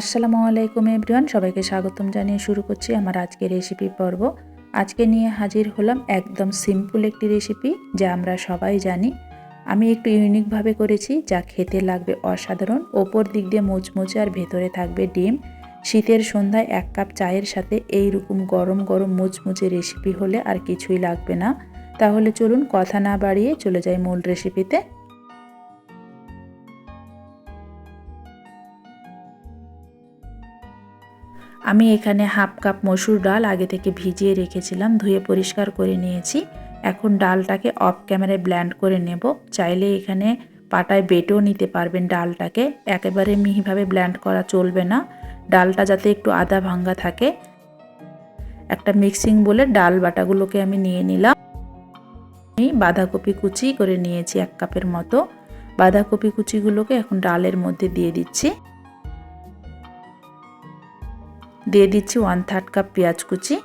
আসসালামু আলাইকুম এভরিওয়ান, সবাইকে স্বাগতম জানিয়ে শুরু করছি আমার আজকের রেসিপি পর্ব। আজকে নিয়ে হাজির হলাম একদম সিম্পল একটি রেসিপি যা আমরা সবাই জানি। আমি একটু ইউনিকভাবে করেছি, যা খেতে লাগবে অসাধারণ। ওপর দিক দিয়ে মুচমুচে আর ভেতরে থাকবে ডিম। শীতের সন্ধ্যায় এক কাপ চায়ের সাথে এই রকম গরম গরম মুচমুচে রেসিপি হলে আর কিছুই লাগবে না। তাহলে চলুন কথা না বাড়িয়ে চলে যাই মূল রেসিপিতে আমি এখানে হাফ কাপ মসুর ডাল আগে থেকে ভিজিয়ে রেখেছিলাম, ধুয়ে পরিষ্কার করে নিয়েছি। এখন ডালটাকে অফ ক্যামেরায় ব্ল্যান্ড করে নেব। চাইলে এখানে পাটায় বেটেও নিতে পারবেন ডালটাকে। একেবারে মিহিভাবে ব্ল্যান্ড করা চলবে না। ডালটা যাতে একটু আদা ভাঙ্গা থাকে। একটা মিক্সিং বলে ডাল বাটাগুলোকে আমি নিয়ে নিলাম। আমি বাঁধাকপি কুচি করে নিয়েছি এক কাপের মতো। বাঁধাকপি কুচিগুলোকে এখন ডালের মধ্যে দিয়ে দিচ্ছি। দিয়ে দিচ্ছি ওয়ান থার্ড কাপ পেঁয়াজ কুচি,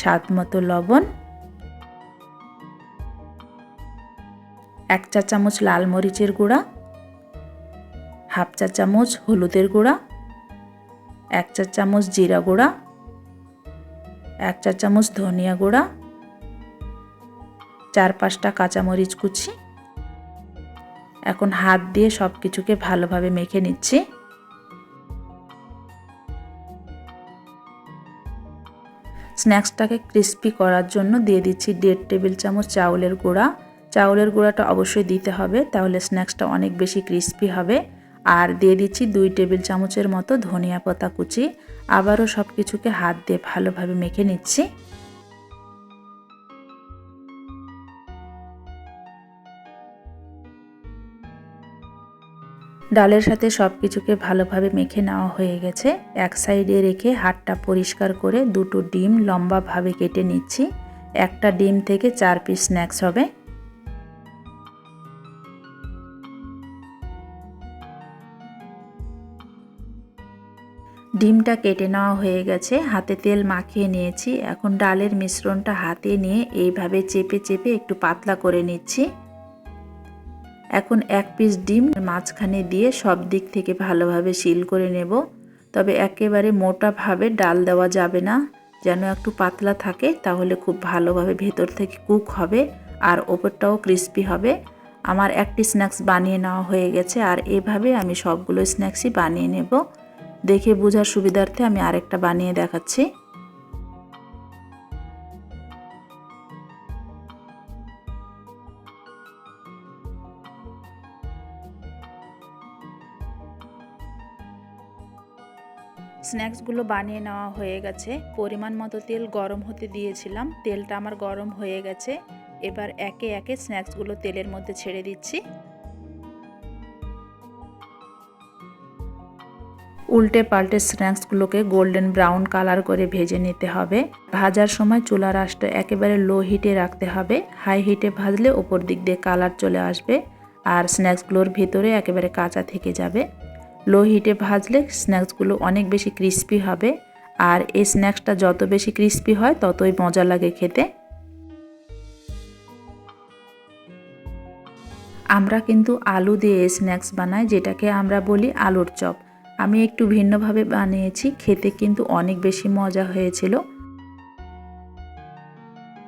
স্বাদ মতো লবণ, এক চা চামচ লাল মরিচের গুঁড়া, হাফ চা চামচ হলুদের গুঁড়া, এক চা চামচ জিরা গুঁড়া, এক চা চামচ ধনিয়া গুঁড়া, চার পাঁচটা কাঁচামরিচ কুচি। এখন হাত দিয়ে সব কিছুকে ভালোভাবে মেখে নিচ্ছি। স্ন্যাক্সটাকে ক্রিস্পি করার জন্য দিয়ে দিচ্ছি দেড় টেবিল চামচ চাউলের গুঁড়া। চাউলের গুঁড়াটা অবশ্যই দিতে হবে, তাহলে স্ন্যাক্সটা অনেক বেশি ক্রিস্পি হবে। আর দিয়ে দিচ্ছি দুই টেবিল চামচের মতো ধনিয়া পাতা কুচি। আবারও সব কিছুকে হাত দিয়ে ভালোভাবে মেখে নিচ্ছি। ডালের সাথে সব কিছুকে ভালোভাবে মেখে নেওয়া হয়ে গেছে। এক সাইডে রেখে হাতটা পরিষ্কার করে দুটো ডিম লম্বাভাবে কেটে নিচ্ছি। একটা ডিম থেকে চার পিস স্ন্যাক্স হবে। ডিমটা কেটে নেওয়া হয়ে গেছে। হাতে তেল মাখিয়ে নিয়েছি। এখন ডালের মিশ্রণটা হাতে নিয়ে এইভাবে চেপে চেপে একটু পাতলা করে নিচ্ছি। এখন এক পিস ডিম মাঝখানে দিয়ে সব দিক থেকে ভালোভাবে সিল করে নেব। তবে একেবারে মোটাভাবে ডাল দেওয়া যাবে না। যেন একটু পাতলা থাকে, তাহলে খুব ভালোভাবে ভেতর থেকে কুক হবে আর ওপরটাও ক্রিস্পি হবে। আমার একটি স্ন্যাক্স বানিয়ে নেওয়া হয়ে গেছে আর এভাবে আমি সবগুলো স্ন্যাক্সই বানিয়ে নেব। দেখে বোঝার সুবিধার্থে আমি আরেকটা বানিয়ে দেখাচ্ছি। স্ন্যাক্সগুলো বানিয়ে নেওয়া হয়ে গেছে। পরিমাণ মতো তেল গরম হতে দিয়েছিলাম। তেলটা আমার গরম হয়ে গেছে। এবার একে একে স্ন্যাক্সগুলো তেলের মধ্যে ছেড়ে দিচ্ছি। উল্টে পাল্টে স্ন্যাক্সগুলোকে গোল্ডেন ব্রাউন কালার করে ভেজে নিতে হবে। ভাজার সময় চুলার আঁশটা একেবারে লো হিটে রাখতে হবে। হাই হিটে ভাজলে ওপর দিক দিয়ে কালার চলে আসবে। আর স্ন্যাক্সগুলোর ভেতরে একেবারে কাঁচা থেকে যাবে। লো হিটে ভাজলে স্ন্যাক্সগুলো অনেক বেশি ক্রিস্পি হবে। আর এই স্ন্যাক্সটা যত বেশি ক্রিস্পি হয়, ততই মজা লাগে খেতে। আমরা কিন্তু আলু দিয়ে স্ন্যাক্স বানাই, যেটাকে আমরা বলি আলুর চপ। আমি একটু ভিন্নভাবে বানিয়েছি, খেতে কিন্তু অনেক বেশি মজা হয়েছিল।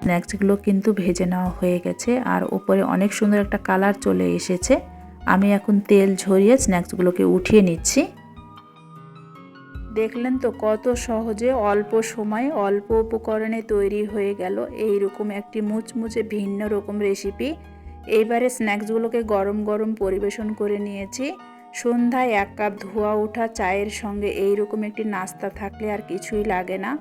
স্ন্যাক্সগুলো কিন্তু ভেজে নেওয়া হয়ে গেছে, আর উপরে অনেক সুন্দর একটা কালার চলে এসেছে। আমি এখন তেল ঝরিয়ে স্ন্যাক্সগুলোকে উঠিয়ে নিচ্ছি। দেখলেন তো কত সহজে অল্প সময়ে অল্প উপকরণে তৈরি হয়ে গেল এই রকম একটি মুচমুচে ভিন্ন রকম রেসিপি। এইবারে স্ন্যাক্সগুলোকে গরম গরম পরিবেশন করে নিয়েছি। সন্ধ্যায় এক কাপ ধোয়া ওঠা চায়ের সঙ্গে এই রকম একটি নাস্তা থাকলে আর কিছুই লাগে না।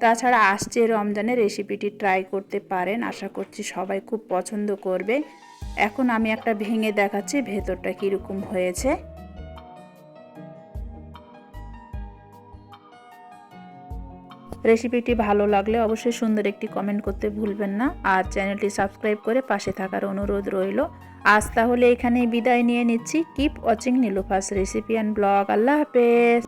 তাছাড়া আসছে রমজানে রেসিপিটি ট্রাই করতে পারেন, আশা করছি সবাই খুব পছন্দ করবে। এখন আমি একটা ভেঙে দেখাচ্ছি, ভেতরটা কীরকম হয়েছে। রেসিপিটি ভালো লাগলে অবশ্যই সুন্দর একটি কমেন্ট করতে ভুলবেন না। আর চ্যানেলটি সাবস্ক্রাইব করে পাশে থাকার অনুরোধ রইল। আজ তাহলে এখানেই বিদায় নিয়ে নিচ্ছি। Keep watching Nilufa's recipe and blog আল্লাহ হাফেজ।